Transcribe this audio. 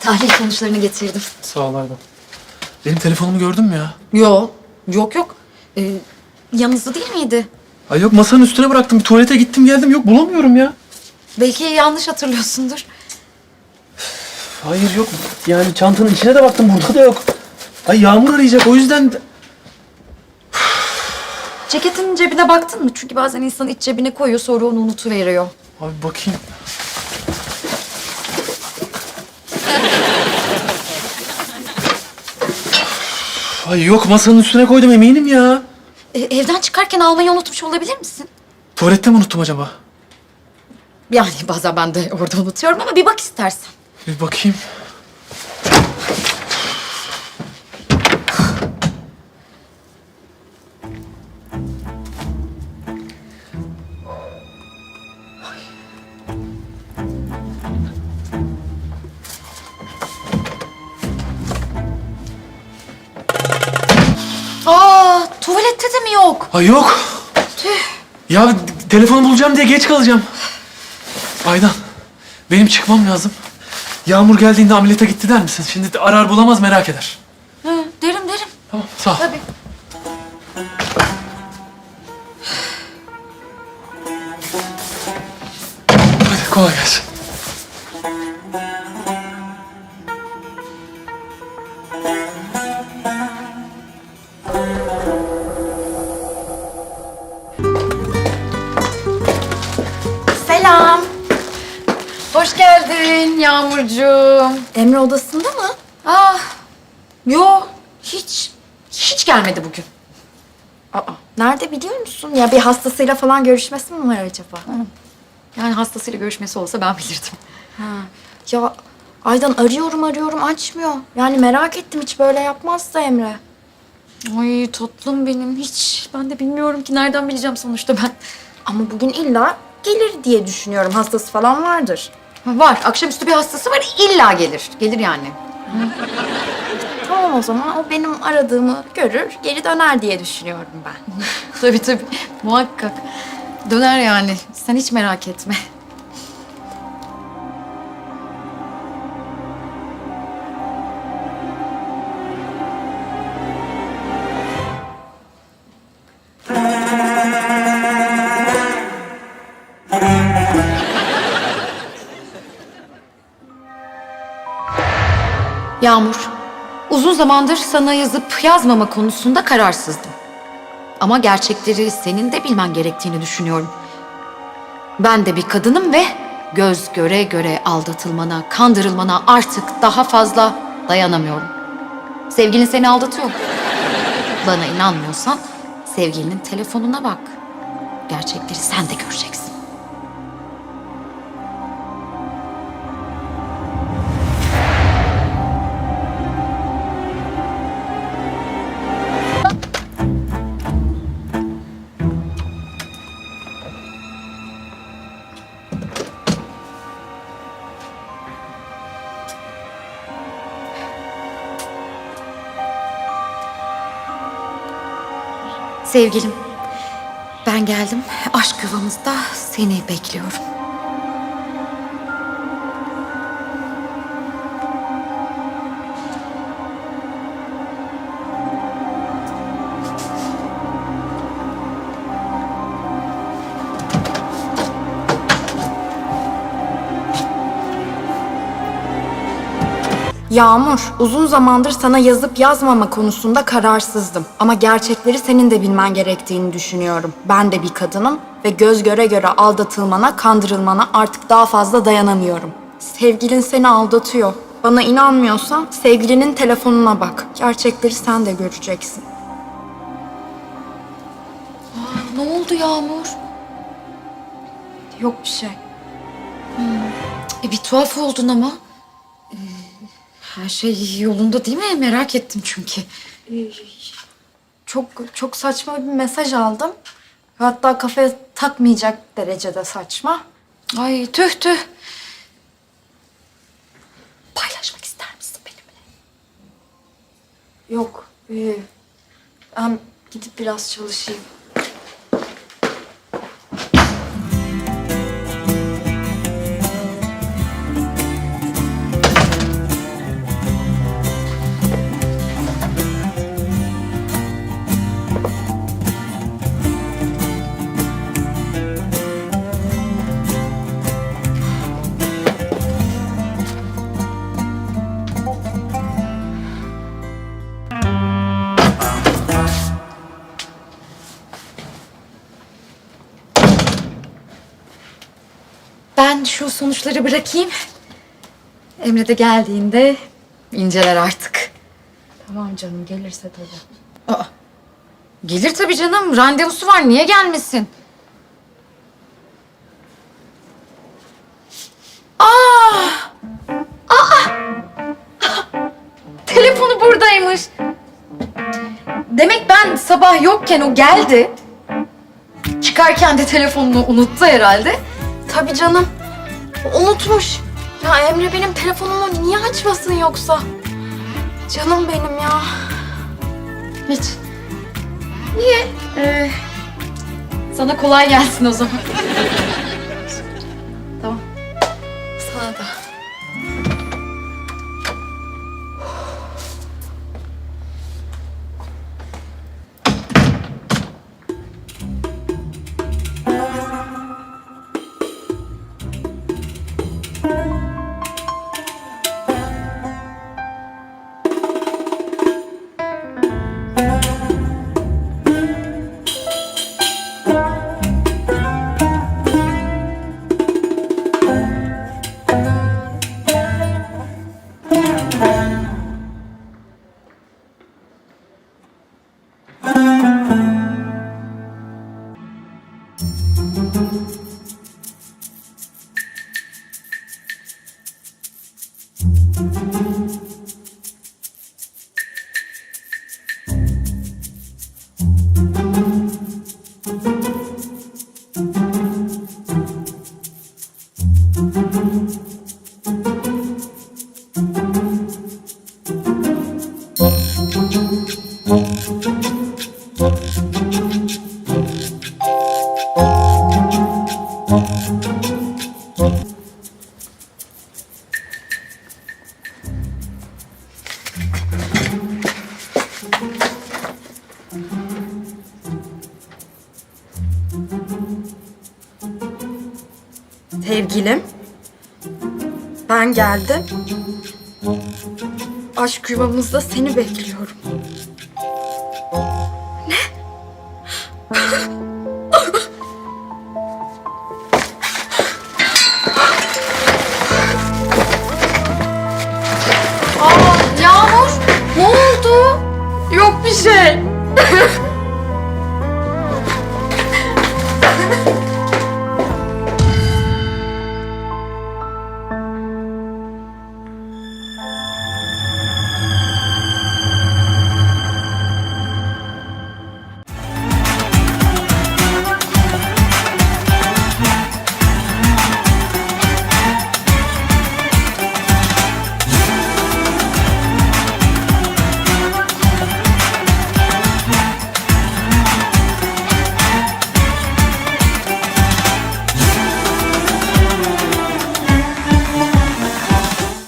Tahlil sonuçlarını getirdim. Sağ ol Aydan. Benim telefonumu gördün mü ya? Yok. Yok yok. Ee, yanınızda değil miydi? Ay yok masanın üstüne bıraktım. Bir tuvalete gittim geldim. Yok bulamıyorum ya. Belki yanlış hatırlıyorsundur. Hayır yok. Yani çantanın içine de baktım. Burada da yok. Ay Yağmur arayacak. O yüzden... de- Ceketin cebine baktın mı? Çünkü bazen insan iç cebine koyuyor sonra onu unutuveriyor. Abi bakayım. Ay yok masanın üstüne koydum eminim ya. Ee, evden çıkarken almayı unutmuş olabilir misin? Tuvalette mi unuttum acaba? Yani bazen ben de orada unutuyorum ama bir bak istersen. Bir bakayım. Ay yok. Ya telefonu bulacağım diye geç kalacağım. Aydan, benim çıkmam lazım. Yağmur geldiğinde ameliyata gitti der misin? Şimdi arar bulamaz merak eder. Hı, derim derim. Tamam, sağ ol. Tabii. Hadi kolay gelsin. Geldin Yağmurcuğum. Emre odasında mı? Ah, yo hiç, hiç gelmedi bugün. Aa, nerede biliyor musun? Ya bir hastasıyla falan görüşmesi mi var acaba? Yani hastasıyla görüşmesi olsa ben bilirdim. Ha. Ya Aydan arıyorum arıyorum açmıyor. Yani merak ettim hiç böyle yapmazsa Emre. Ay tatlım benim hiç. Ben de bilmiyorum ki nereden bileceğim sonuçta ben. Ama bugün illa gelir diye düşünüyorum. Hastası falan vardır. Var, akşamüstü bir hastası var illa gelir. Gelir yani. Tamam o zaman o benim aradığımı görür, geri döner diye düşünüyorum ben. tabii tabii, muhakkak. Döner yani. Sen hiç merak etme. Yağmur, uzun zamandır sana yazıp yazmama konusunda kararsızdım. Ama gerçekleri senin de bilmen gerektiğini düşünüyorum. Ben de bir kadınım ve göz göre göre aldatılmana, kandırılmana artık daha fazla dayanamıyorum. Sevgilin seni aldatıyor. Bana inanmıyorsan sevgilinin telefonuna bak. Gerçekleri sen de göreceksin. Sevgilim, ben geldim. Aşk yuvamızda seni bekliyorum. Yağmur, uzun zamandır sana yazıp yazmama konusunda kararsızdım. Ama gerçekleri senin de bilmen gerektiğini düşünüyorum. Ben de bir kadınım ve göz göre göre aldatılmana, kandırılmana artık daha fazla dayanamıyorum. Sevgilin seni aldatıyor. Bana inanmıyorsan sevgilinin telefonuna bak. Gerçekleri sen de göreceksin. Ne oldu Yağmur? Yok bir şey. E, bir tuhaf oldun ama. Ee, Her şey yolunda değil mi? Merak ettim çünkü. Çok çok saçma bir mesaj aldım. Hatta kafaya takmayacak derecede saçma. Ay tüh tüh. Paylaşmak ister misin benimle? Yok. e, ben gidip biraz çalışayım. Ben şu sonuçları bırakayım. Emre de geldiğinde inceler artık. Tamam canım gelirse tabii. Aa, gelir tabii canım. Randevusu var. Niye gelmesin? Aa! Aa! Telefonu buradaymış. Demek ben sabah yokken o geldi. Çıkarken de telefonunu unuttu herhalde. Tabii canım. Unutmuş. Ya Emre benim telefonumu niye açmasın yoksa? Canım benim ya. Hiç. Niye? Ee, sana kolay gelsin o zaman. Sevgilim. Ben geldim. Aşk yuvamızda seni bekliyorum.